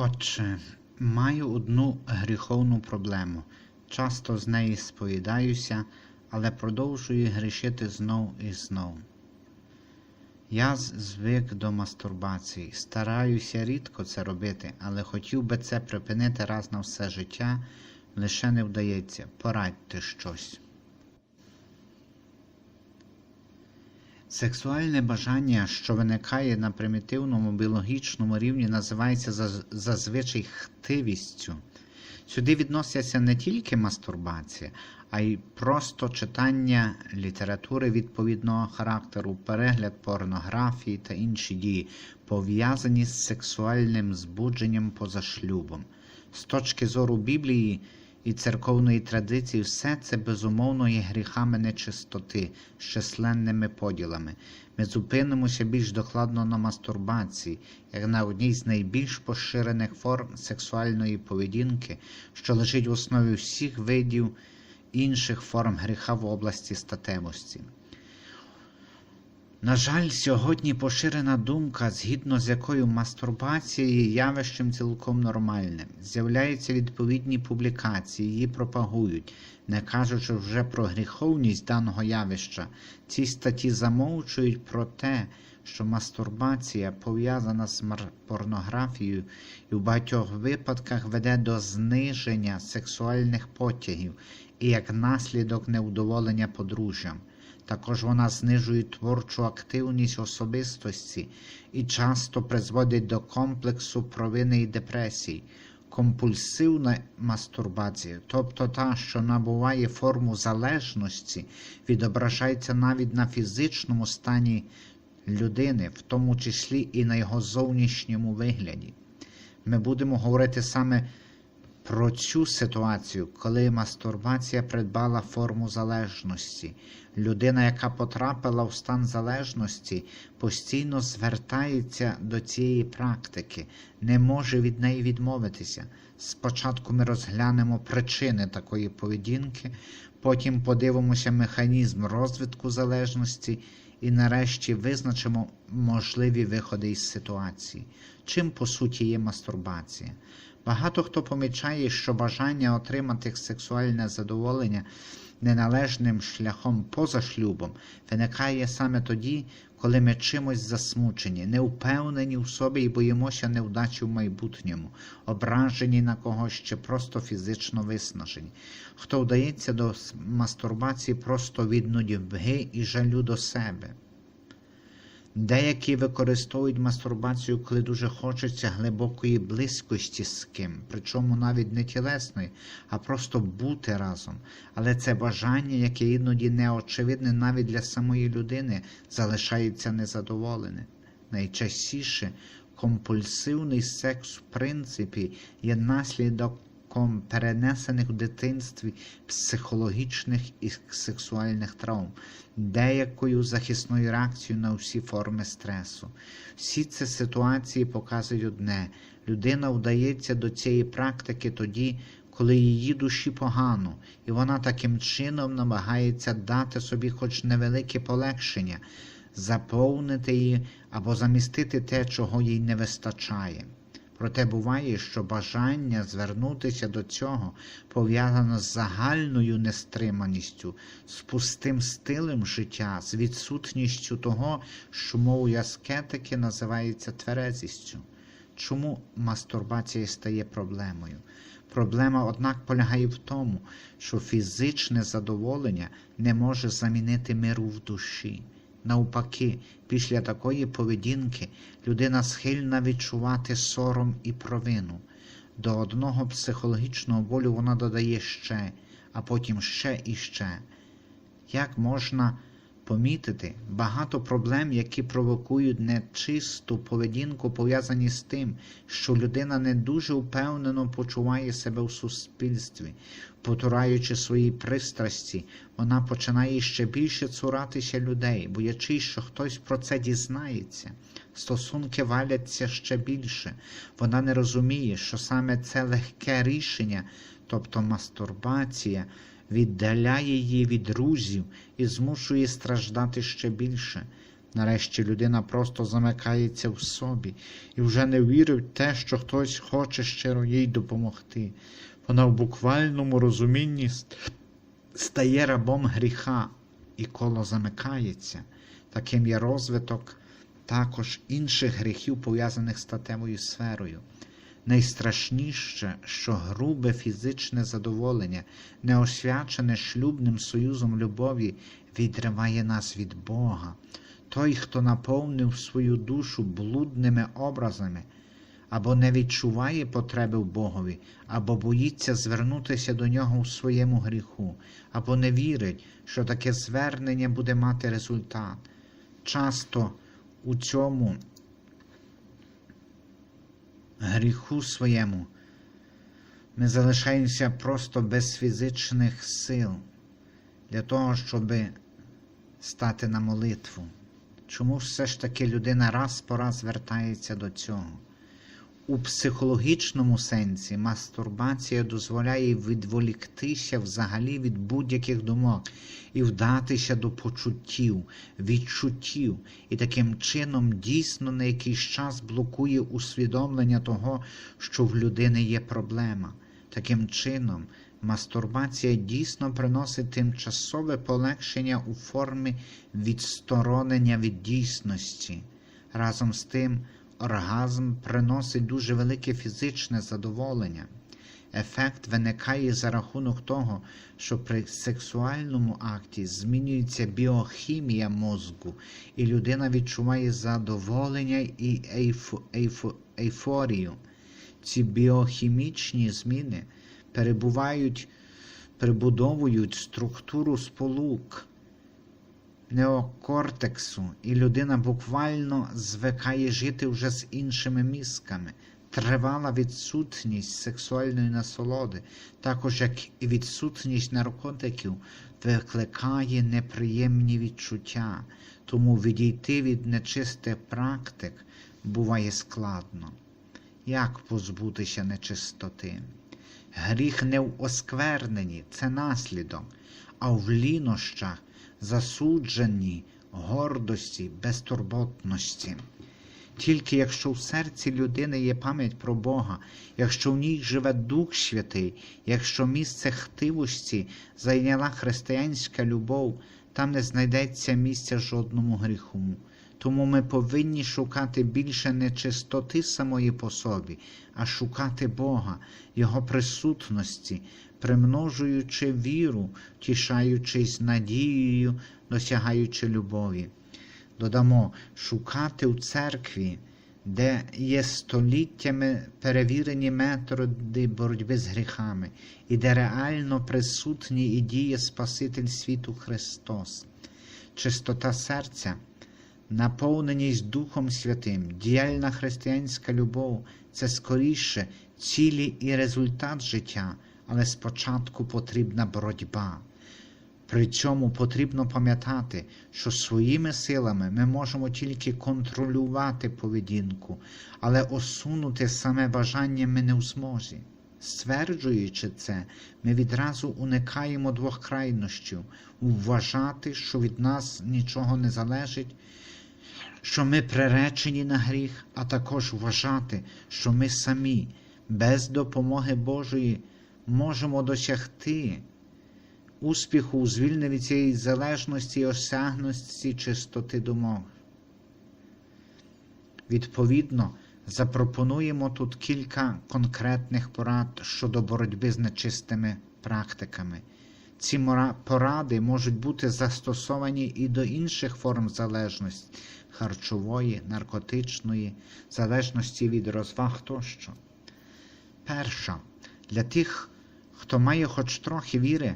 Отче, маю одну гріховну проблему. Часто з неї сповідаюся, але продовжую грішити знов і знов. Я звик до мастурбації, стараюся рідко це робити, але хотів би це припинити раз на все життя, лише не вдається. Порадьте щось. Сексуальне бажання, що виникає на примітивному біологічному рівні, називається зазвичай хтивістю. Сюди відносяться не тільки мастурбація, а й просто читання літератури відповідного характеру, перегляд порнографії та інші дії, пов'язані з сексуальним збудженням поза шлюбом. З точки зору Біблії і церковної традиції, все це безумовно є гріхами нечистоти з численними поділами. Ми зупинимося більш докладно на мастурбації, як на одній з найбільш поширених форм сексуальної поведінки, що лежить в основі всіх видів інших форм гріха в області статевості. На жаль, сьогодні поширена думка, згідно з якою мастурбація є явищем цілком нормальним. З'являються відповідні публікації, її пропагують, не кажучи вже про гріховність даного явища. Ці статті замовчують про те, що мастурбація пов'язана з порнографією і в багатьох випадках веде до зниження сексуальних потягів і як наслідок невдоволення подружжям. Також вона знижує творчу активність особистості і часто призводить до комплексу провини і депресій. Компульсивна мастурбація, тобто та, що набуває форму залежності, відображається навіть на фізичному стані людини, в тому числі і на його зовнішньому вигляді. Ми будемо говорити саме про цю ситуацію, коли мастурбація придбала форму залежності. Людина, яка потрапила в стан залежності, постійно звертається до цієї практики, не може від неї відмовитися. Спочатку ми розглянемо причини такої поведінки, потім подивимося механізм розвитку залежності і нарешті визначимо можливі виходи із ситуації. Чим по суті є мастурбація? Багато хто помічає, що бажання отримати сексуальне задоволення неналежним шляхом поза шлюбом виникає саме тоді, коли ми чимось засмучені, не впевнені в собі і боїмося невдачі в майбутньому, ображені на когось чи просто фізично виснажені. Хто вдається до мастурбації просто від нудьги і жалю до себе. Деякі використовують мастурбацію, коли дуже хочеться глибокої близькості з ким, причому навіть не тілесної, а просто бути разом. Але це бажання, яке іноді неочевидне навіть для самої людини, залишається незадоволене. Найчастіше компульсивний секс, в принципі, є наслідком перенесених в дитинстві психологічних і сексуальних травм, деякою захисною реакцією на всі форми стресу. Всі ці ситуації показують одне: людина вдається до цієї практики тоді, коли її душі погано, і вона таким чином намагається дати собі хоч невелике полегшення, заповнити її або замістити те, чого їй не вистачає. Проте буває, що бажання звернутися до цього пов'язано з загальною нестриманістю, з пустим стилем життя, з відсутністю того, що мовою аскетики називається тверезістю. Чому мастурбація стає проблемою? Проблема, однак, полягає в тому, що фізичне задоволення не може замінити миру в душі. Навпаки, після такої поведінки людина схильна відчувати сором і провину. До одного психологічного болю вона додає ще, а потім ще і ще. Як можна помітити, багато проблем, які провокують нечисту поведінку, пов'язані з тим, що людина не дуже впевнено почуває себе в суспільстві. Потураючи свої пристрасті, вона починає ще більше цуратися людей, боячись, що хтось про це дізнається. Стосунки валяться ще більше. Вона не розуміє, що саме це легке рішення, тобто мастурбація, віддаляє її від друзів і змушує страждати ще більше. Нарешті людина просто замикається в собі і вже не вірить в те, що хтось хоче щиро їй допомогти. Вона в буквальному розумінні стає рабом гріха, і коло замикається. Таким є розвиток також інших гріхів, пов'язаних з статевою сферою. Найстрашніше, що грубе фізичне задоволення, неосвячене шлюбним союзом любові, відриває нас від Бога. Той, хто наповнив свою душу блудними образами, або не відчуває потреби в Богові, або боїться звернутися до нього у своєму гріху, або не вірить, що таке звернення буде мати результат. Часто у цьому гріху своєму ми залишаємося просто без фізичних сил для того, щоб стати на молитву. Чому все ж таки людина раз по раз звертається до цього? У психологічному сенсі мастурбація дозволяє відволіктися взагалі від будь-яких думок і вдатися до почуттів, відчуттів, і таким чином дійсно на якийсь час блокує усвідомлення того, що в людини є проблема. Таким чином, мастурбація дійсно приносить тимчасове полегшення у формі відсторонення від дійсності. Разом з тим, оргазм приносить дуже велике фізичне задоволення. Ефект виникає за рахунок того, що при сексуальному акті змінюється біохімія мозку, і людина відчуває задоволення і ейфо, ейфо, ейфорію. Ці біохімічні зміни перебувають, перебудовують структуру сполук неокортексу, і людина буквально звикає жити вже з іншими мізками. Тривала відсутність сексуальної насолоди, також як і відсутність наркотиків, викликає неприємні відчуття, тому відійти від нечистих практик буває складно. Як позбутися нечистоти? Гріх не в оскверненні, це наслідок, а в лінощах, засудженні, гордості, безтурботності. Тільки якщо в серці людини є пам'ять про Бога, якщо в ній живе Дух Святий, якщо місце хтивості зайняла християнська любов, там не знайдеться місця жодному гріху. Тому ми повинні шукати більше не чистоти самої по собі, а шукати Бога, Його присутності, примножуючи віру, тішаючись надією, досягаючи любові. Додамо, шукати у церкві, де є століттями перевірені методи боротьби з гріхами, і де реально присутній і діє Спаситель світу Христос. Чистота серця, наповненість Духом Святим, діяльна християнська любов це скоріше цілі і результат життя, але спочатку потрібна боротьба. При цьому потрібно пам'ятати, що своїми силами ми можемо тільки контролювати поведінку, але осунути саме бажання ми не в змозі. Стверджуючи це, ми відразу уникаємо двох крайнощів вважати, що від нас нічого не залежить, що ми приречені на гріх, а також вважати, що ми самі без допомоги Божої можемо досягти успіху у звільненні цієї залежності і осягності чистоти думок. Відповідно, запропонуємо тут кілька конкретних порад щодо боротьби з нечистими практиками. Ці поради можуть бути застосовані і до інших форм залежності харчової, наркотичної, залежності від розваг тощо. Перша, для тих, хто має хоч трохи віри,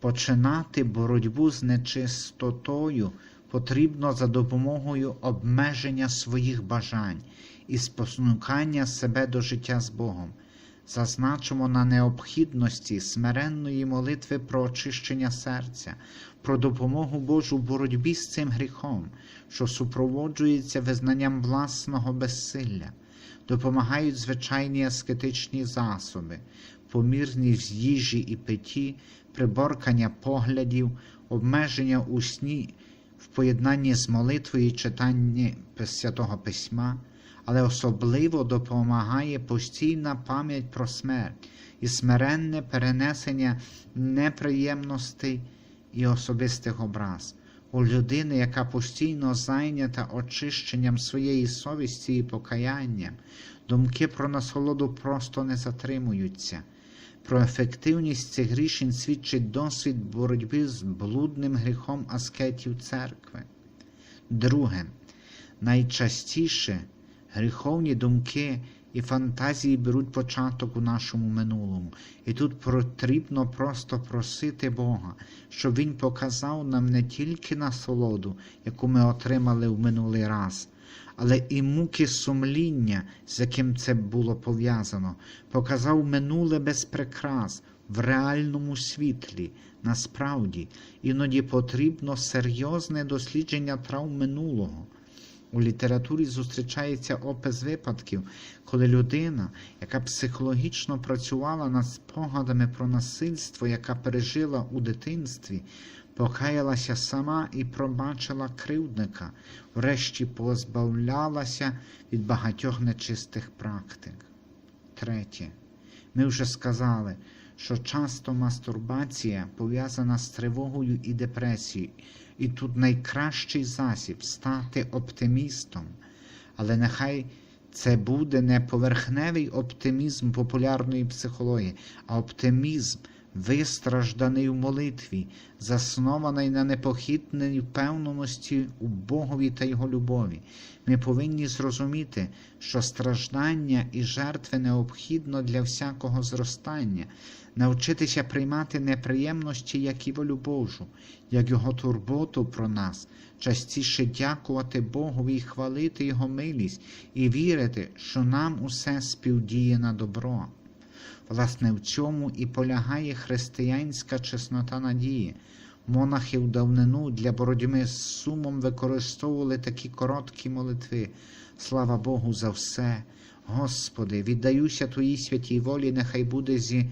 починати боротьбу з нечистотою потрібно за допомогою обмеження своїх бажань і спонукання себе до життя з Богом. Зазначимо на необхідності смиренної молитви про очищення серця, про допомогу Божу в боротьбі з цим гріхом, що супроводжується визнанням власного безсилля, допомагають звичайні аскетичні засоби, помірність їжі і питті, приборкання поглядів, обмеження у сні в поєднанні з молитвою і читанням Святого Письма, але особливо допомагає постійна пам'ять про смерть і смиренне перенесення неприємностей і особистих образ. У людини, яка постійно зайнята очищенням своєї совісті і покаянням, думки про насолоду просто не затримуються. Про ефективність цих рішень свідчить досвід боротьби з блудним гріхом аскетів церкви. Друге, найчастіше гріховні думки і фантазії беруть початок у нашому минулому. І тут потрібно просто просити Бога, щоб Він показав нам не тільки насолоду, яку ми отримали в минулий раз, але і муки сумління, з яким це було пов'язано, показав минуле без прикрас в реальному світлі. Насправді, іноді потрібно серйозне дослідження травм минулого. У літературі зустрічається опис випадків, коли людина, яка психологічно працювала над спогадами про насильство, яка пережила у дитинстві, покаялася сама і пробачила кривдника, врешті позбавлялася від багатьох нечистих практик. Третє. Ми вже сказали, що часто мастурбація пов'язана з тривогою і депресією, і тут найкращий засіб стати оптимістом. Але нехай це буде не поверхневий оптимізм популярної психології, а оптимізм, вистражданий у молитві, заснований на непохитній впевненості у Богові та Його любові. Ми повинні зрозуміти, що страждання і жертви необхідно для всякого зростання, навчитися приймати неприємності, як і волю Божу, як Його турботу про нас, частіше дякувати Богові і хвалити Його милість, і вірити, що нам усе співдіє на добро. Власне, в цьому і полягає християнська чеснота надії. Монахи в давнину для боротьби з сумом використовували такі короткі молитви. Слава Богу за все. Господи, віддаюся Твоїй святій волі, нехай буде зі,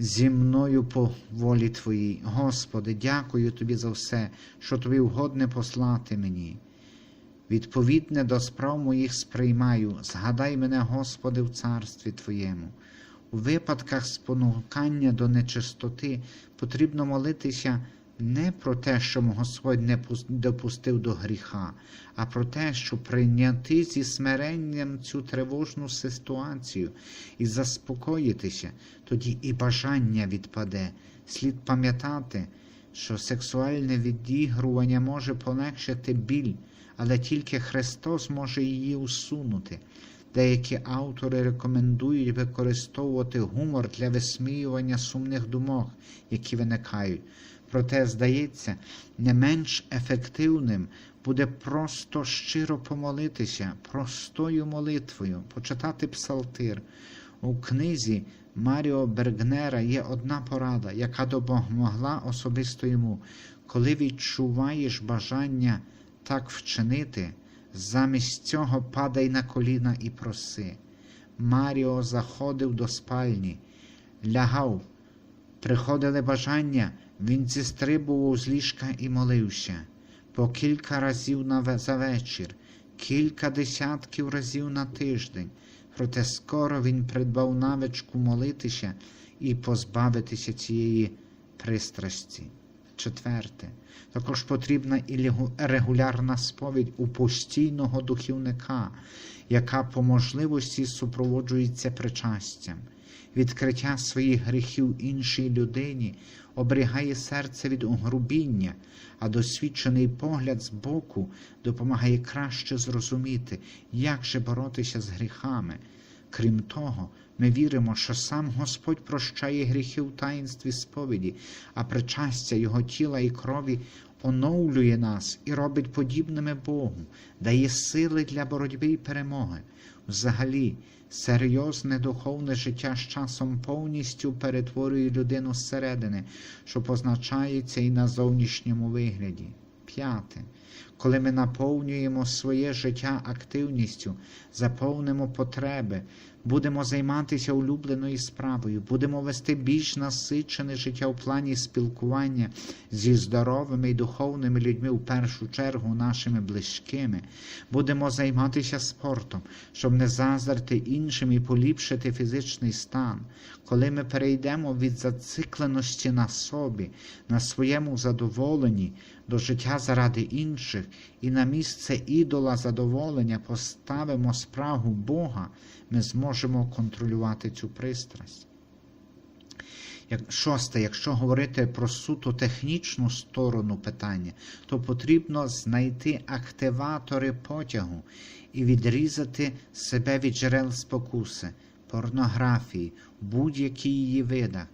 зі мною по волі Твоїй. Господи, дякую Тобі за все, що Тобі угодне послати мені. Відповідне до справ моїх сприймаю, згадай мене, Господи, в царстві Твоєму. У випадках спонукання до нечистоти потрібно молитися не про те, що Господь не допустив до гріха, а про те, щоб прийняти зі смиренням цю тривожну ситуацію і заспокоїтися, тоді і бажання відпаде. Слід пам'ятати, що сексуальне відігрування може полегшити біль, але тільки Христос може її усунути. Деякі автори рекомендують використовувати гумор для висміювання сумних думок, які виникають. Проте, здається, не менш ефективним буде просто щиро помолитися, простою молитвою, почитати псалтир. У книзі Маріо Бергнера є одна порада, яка допомогла особисто йому. Коли відчуваєш бажання так вчинити, замість цього падай на коліна і проси. Маріо заходив до спальні, лягав, приходили бажання, він зістрибував з ліжка і молився по кілька разів за вечір, кілька десятків разів на тиждень. Проте скоро він придбав навичку молитися і позбавитися цієї пристрасті. Четверте, також потрібна і регулярна сповідь у постійного духівника, яка по можливості супроводжується причастям. Відкриття своїх гріхів іншій людині оберігає серце від угрубіння, а досвідчений погляд з боку допомагає краще зрозуміти, як же боротися з гріхами. Крім того, ми віримо, що сам Господь прощає гріхи в таїнстві сповіді, а причастя Його тіла і крові оновлює нас і робить подібними Богу, дає сили для боротьби і перемоги. Взагалі, серйозне духовне життя з часом повністю перетворює людину зсередини, що позначається і на зовнішньому вигляді. П'яте. Коли ми наповнюємо своє життя активністю, заповнимо потреби, будемо займатися улюбленою справою, будемо вести більш насичене життя у плані спілкування зі здоровими і духовними людьми, у першу чергу нашими близькими, будемо займатися спортом, щоб не заздрити іншим і поліпшити фізичний стан. Коли ми перейдемо від зацикленості на собі, на своєму задоволенні до життя заради інших, і на місце ідола задоволення поставимо спрагу Бога, ми зможемо контролювати цю пристрасть. Як шосте, якщо говорити про суто технічну сторону питання, то потрібно знайти активатори потягу і відрізати себе від джерел спокуси, порнографії, будь-які її видах,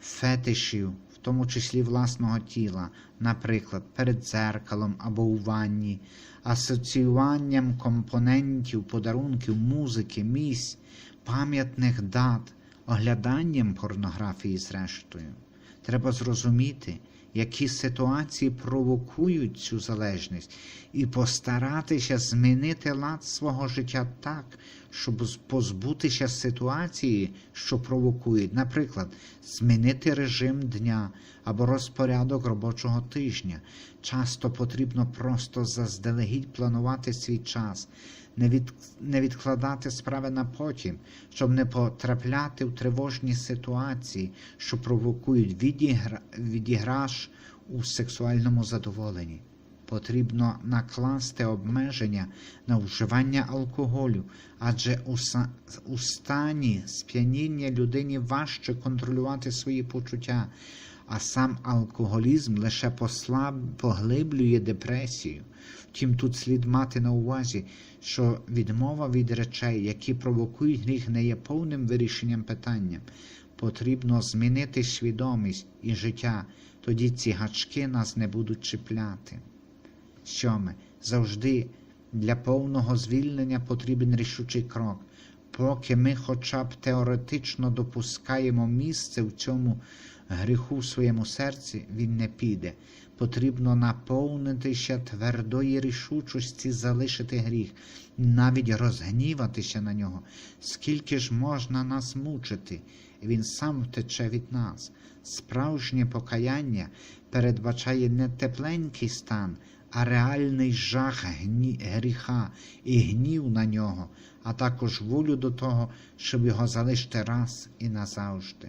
фетишів, тому числі власного тіла, наприклад, перед дзеркалом або у ванні, асоціюванням компонентів, подарунків, музики, місць, пам'ятних дат, огляданням порнографії, зрештою. Треба зрозуміти, які ситуації провокують цю залежність, і постаратися змінити лад свого життя так, щоб позбутися ситуації, що провокують, наприклад, змінити режим дня або розпорядок робочого тижня. Часто потрібно просто заздалегідь планувати свій час, не, від, не відкладати справи на потім, щоб не потрапляти в тривожні ситуації, що провокують відігра, відіграш у сексуальному задоволенні. Потрібно накласти обмеження на вживання алкоголю, адже у, у стані сп'яніння людині важче контролювати свої почуття, а сам алкоголізм лише послаб... поглиблює депресію. Втім, тут слід мати на увазі, що відмова від речей, які провокують гріх, не є повним вирішенням питання. Потрібно змінити свідомість і життя, тоді ці гачки нас не будуть чіпляти. Сьоме, завжди для повного звільнення потрібен рішучий крок. Поки ми хоча б теоретично допускаємо місце в цьому гріху в своєму серці, він не піде. Потрібно наповнитися твердої рішучості залишити гріх, навіть розгніватися на нього. Скільки ж можна нас мучити? Він сам втече від нас. Справжнє покаяння передбачає не тепленький стан, а реальний жах гріха і гнів на нього, а також волю до того, щоб його залишити раз і назавжди.